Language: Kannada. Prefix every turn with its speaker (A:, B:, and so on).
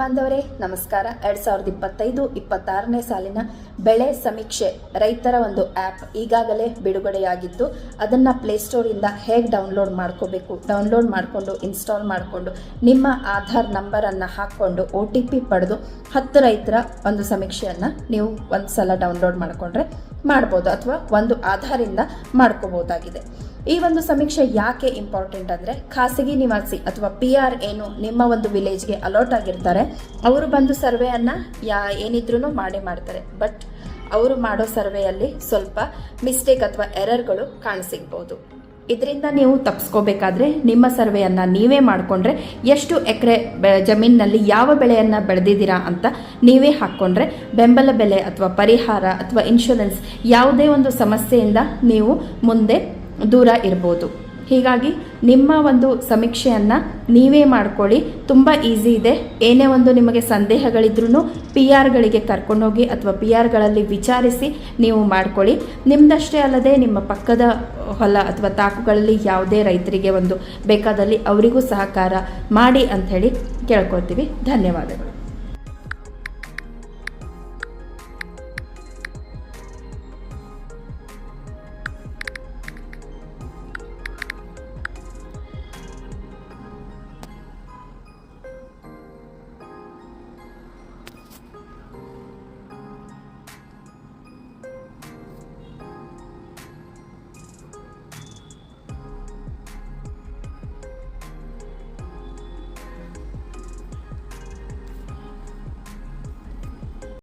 A: ಬಾಂಧವರೇ, ನಮಸ್ಕಾರ. ಎರಡ್ ಸಾವಿರದ ಇಪ್ಪತ್ತೈದು ಇಪ್ಪತ್ತಾರನೇ ಸಾಲಿನ ಬೆಳೆ ಸಮೀಕ್ಷೆ ರೈತರ ಒಂದು ಆ್ಯಪ್ ಈಗಾಗಲೇ ಬಿಡುಗಡೆಯಾಗಿದ್ದು, ಅದನ್ನು ಪ್ಲೇಸ್ಟೋರಿಂದ ಹೇಗೆ ಡೌನ್ಲೋಡ್ ಮಾಡ್ಕೋಬೇಕು? ಡೌನ್ಲೋಡ್ ಮಾಡಿಕೊಂಡು, ಇನ್ಸ್ಟಾಲ್ ಮಾಡಿಕೊಂಡು, ನಿಮ್ಮ ಆಧಾರ್ ನಂಬರನ್ನು ಹಾಕ್ಕೊಂಡು, ಒ ಟಿ ಪಿ ಪಡೆದು ಹತ್ತು ರೈತರ ಒಂದು ಸಮೀಕ್ಷೆಯನ್ನು ನೀವು ಒಂದು ಸಲ ಡೌನ್ಲೋಡ್ ಮಾಡಿಕೊಂಡ್ರೆ ಮಾಡ್ಬೋದು ಅಥವಾ ಒಂದು ಆಧಾರಿಂದ ಮಾಡ್ಕೋಬೋದಾಗಿದೆ. ಈ ಒಂದು ಸಮೀಕ್ಷೆ ಯಾಕೆ ಇಂಪಾರ್ಟೆಂಟ್ ಅಂದರೆ, ಖಾಸಗಿ ನಿವಾಸಿ ಅಥವಾ ಪಿ ಆರ್ ಏನು ನಿಮ್ಮ ಒಂದು ವಿಲೇಜ್ಗೆ ಅಲರ್ಟ್ ಆಗಿರ್ತಾರೆ ಅವರು ಬಂದು ಸರ್ವೆಯನ್ನು ಯಾ ಏನಿದ್ರೂ ಮಾಡೇ ಮಾಡ್ತಾರೆ. ಬಟ್ ಅವರು ಮಾಡೋ ಸರ್ವೆಯಲ್ಲಿ ಸ್ವಲ್ಪ ಮಿಸ್ಟೇಕ್ ಅಥವಾ ಎರರ್ಗಳು ಕಾಣಸಿಗ್ಬೋದು. ಇದರಿಂದ ನೀವು ತಪ್ಪಿಸ್ಕೋಬೇಕಾದ್ರೆ ನಿಮ್ಮ ಸರ್ವೆಯನ್ನು ನೀವೇ ಮಾಡಿಕೊಂಡ್ರೆ ಎಷ್ಟು ಎಕರೆ ಜಮೀನಿನಲ್ಲಿ ಯಾವ ಬೆಳೆಯನ್ನು ಬೆಳೆದಿದ್ದೀರಾ ಅಂತ ನೀವೇ ಹಾಕ್ಕೊಂಡ್ರೆ ಬೆಂಬಲ ಬೆಲೆ ಅಥವಾ ಪರಿಹಾರ ಅಥವಾ ಇನ್ಶೂರೆನ್ಸ್ ಯಾವುದೇ ಒಂದು ಸಮಸ್ಯೆಯಿಂದ ನೀವು ಮುಂದೆ ದೂರ ಇರ್ಬೋದು. ಹೀಗಾಗಿ ನಿಮ್ಮ ಒಂದು ಸಮೀಕ್ಷೆಯನ್ನು ನೀವೇ ಮಾಡ್ಕೊಳ್ಳಿ. ತುಂಬ ಈಸಿ ಇದೆ. ಏನೇ ಒಂದು ನಿಮಗೆ ಸಂದೇಹಗಳಿದ್ರೂ ಪಿ ಆರ್ಗಳಿಗೆ ಕರ್ಕೊಂಡೋಗಿ ಅಥವಾ ಪಿ ಆರ್ಗಳಲ್ಲಿ ವಿಚಾರಿಸಿ ನೀವು ಮಾಡ್ಕೊಳ್ಳಿ. ನಿಮ್ಮದಷ್ಟೇ ಅಲ್ಲದೆ ನಿಮ್ಮ ಪಕ್ಕದ ಹೊಲ ಅಥವಾ ತಾಕುಗಳಲ್ಲಿ ಯಾವುದೇ ರೈತರಿಗೆ ಒಂದು ಬೇಕಾದಲ್ಲಿ ಅವರಿಗೂ ಸಹಕಾರ ಮಾಡಿ ಅಂಥೇಳಿ ಕೇಳ್ಕೊಳ್ತೀವಿ. ಧನ್ಯವಾದಗಳು.